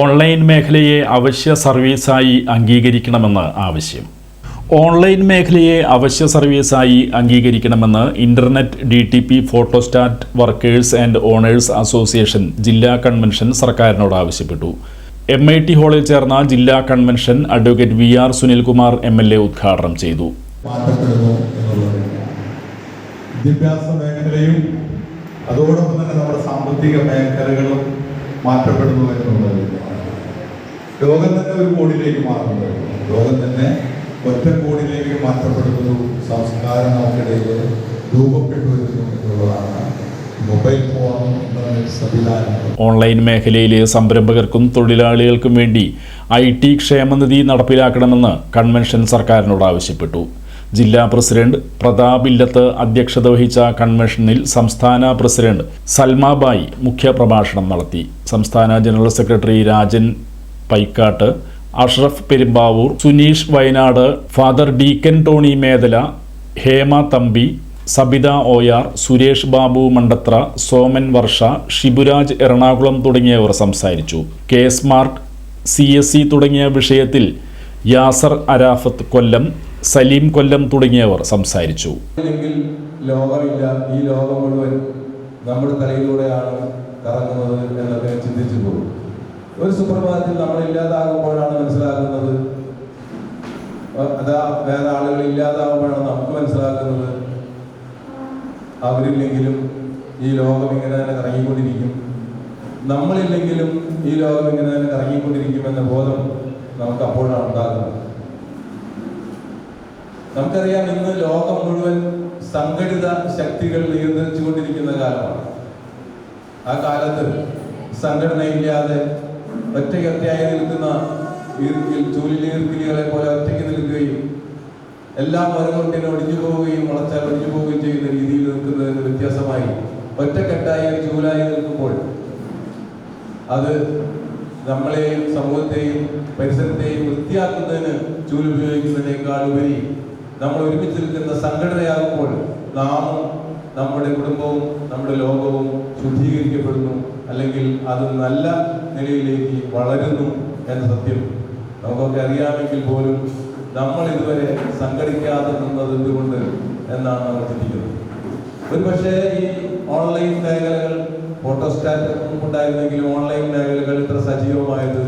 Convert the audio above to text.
Online മേഖലയെ അവശ്യ സർവീസായി അംഗീകരിക്കണമെന്ന് ആവശ്യം. ഓൺലൈൻ മേഖലയെ അവശ്യ സർവീസായി അംഗീകരിക്കണമെന്ന് internet D T P photostat workers and owners association ജില്ലാ കൺവെൻഷൻ സർക്കാരിനോട് ആവശ്യപ്പെട്ടു. എം ഐ ടി ഹാളിൽ ചേർന്ന ജില്ലാ convention advocate V R Sunilkumar M L A ഉദ്ഘാടനം ചെയ്തു. വിദ്യാഭ്യാസ മേഖലയും അതോടൊപ്പം തന്നെ നമ്മുടെ സാമ്പത്തിക മേഖലകളും മാറ്റപ്പെടുന്നു എന്നുള്ളത്. ലോകം തന്നെ ഒരു കോടിയിലേക്ക് മാറുന്നു ലോകം തന്നെ ഒറ്റ കോടിയിലേക്ക് മാറ്റപ്പെടുന്ന. സംസ്കാരം നമുക്കിടയിൽ രൂപപ്പെട്ടു വരുന്നു എന്നുള്ളതാണ്. മൊബൈൽ ഫോൺ ഓൺലൈൻ മേഖലയിലെ സംരംഭകർക്കും തൊഴിലാളികൾക്കും വേണ്ടി ഐ ടി ക്ഷേമനിധി നടപ്പിലാക്കണമെന്ന് കൺവെൻഷൻ സർക്കാരിനോട് ആവശ്യപ്പെട്ടു. ജില്ലാ പ്രസിഡന്റ് പ്രതാപ് ഇല്ലത്ത് അധ്യക്ഷത വഹിച്ച കൺവെൻഷനിൽ സംസ്ഥാന പ്രസിഡന്റ് സൽമാബായി മുഖ്യപ്രഭാഷണം നടത്തി. സംസ്ഥാന general secretary Rajan Paikkattu Ashraf Perumbavoor Suneesh Wayanad father deacon Tony Medala Hema Thampi Sabitha ഓയാർ Suresh Babu Mandathra Soman Varsha Shiburaj Ernakulam തുടങ്ങിയവർ സംസാരിച്ചു. K smart C S C തുടങ്ങിയ വിഷയത്തിൽ യാസർ അരാഫത്ത് കൊല്ലം സലീം കൊല്ലം തുടങ്ങിയവർ സംസാരിച്ചു. ലോകമില്ല ഈ ലോകം മുഴുവൻ നമ്മുടെ തലയിലൂടെയാണ് കറങ്ങുന്നത് എന്നൊക്കെ ചിന്തിച്ചു പോകും. ഒരു സുപ്രഭാതത്തിൽ നമ്മൾ ഇല്ലാതാകുമ്പോഴാണ് മനസ്സിലാക്കുന്നത് അതാ വേറെ ആളുകൾ ഇല്ലാതാകുമ്പോഴാണ് നമുക്ക് മനസ്സിലാക്കുന്നത് അവരില്ലെങ്കിലും ഈ ലോകം ഇങ്ങനെ തന്നെ കറങ്ങിക്കൊണ്ടിരിക്കും. നമ്മളില്ലെങ്കിലും ഈ ലോകം ഇങ്ങനെ തന്നെ കറങ്ങിക്കൊണ്ടിരിക്കും എന്ന ബോധം നമുക്ക് അപ്പോഴാണ് ഉണ്ടാകുന്നത്. നമുക്കറിയാം ഇന്ന് ലോകം മുഴുവൻ സംഘടിത ശക്തികൾ നിയന്ത്രിച്ചുകൊണ്ടിരിക്കുന്ന കാലമാണ്. ആ കാലത്ത് സംഘടനയില്ലാതെ ഒറ്റയ്ക്കൊറ്റയായി നിൽക്കുന്ന ഈർക്കിൽ ചൂലിലീർക്കിലികളെ പോലെ ഒറ്റയ്ക്ക് നിൽക്കുകയും എല്ലാം മരകൊണ്ടിനെ ഒടിഞ്ഞു പോവുകയും വളച്ചാൽ ഒടിഞ്ഞു പോവുകയും ചെയ്യുന്ന രീതിയിൽ നിൽക്കുന്നതിന് വ്യത്യാസമായി. ഒറ്റക്കെട്ടായി ഒരു ചൂലായി നിൽക്കുമ്പോൾ അത് നമ്മളെയും സമൂഹത്തെയും പരിസരത്തെയും വൃത്തിയാക്കുന്നതിന് ചൂൽ ഉപയോഗിക്കുന്നതിനേക്കാൾ ഉപരി നമ്മൾ ഒരുമിച്ച് നിൽക്കുന്ന സംഘടനയാകുമ്പോൾ നാമും നമ്മുടെ കുടുംബവും നമ്മുടെ ലോകവും ശുദ്ധീകരിക്കപ്പെടുന്നു അല്ലെങ്കിൽ അത് നല്ല നിലയിലേക്ക് വളരുന്നു എന്ന സത്യം നമുക്കൊക്കെ അറിയാമെങ്കിൽ പോലും നമ്മൾ ഇതുവരെ സംഘടിക്കാതെ നിന്നത് എന്തുകൊണ്ട് എന്നാണ് നമ്മൾ ചിന്തിക്കുന്നത്. ഒരു പക്ഷേ ഈ ഓൺലൈൻ മേഖലകൾ ഫോട്ടോസ്റ്റാറ്റ് ഉണ്ടായിരുന്നെങ്കിലും ഓൺലൈൻ മേഖലകൾ ഇത്ര സജീവമായത്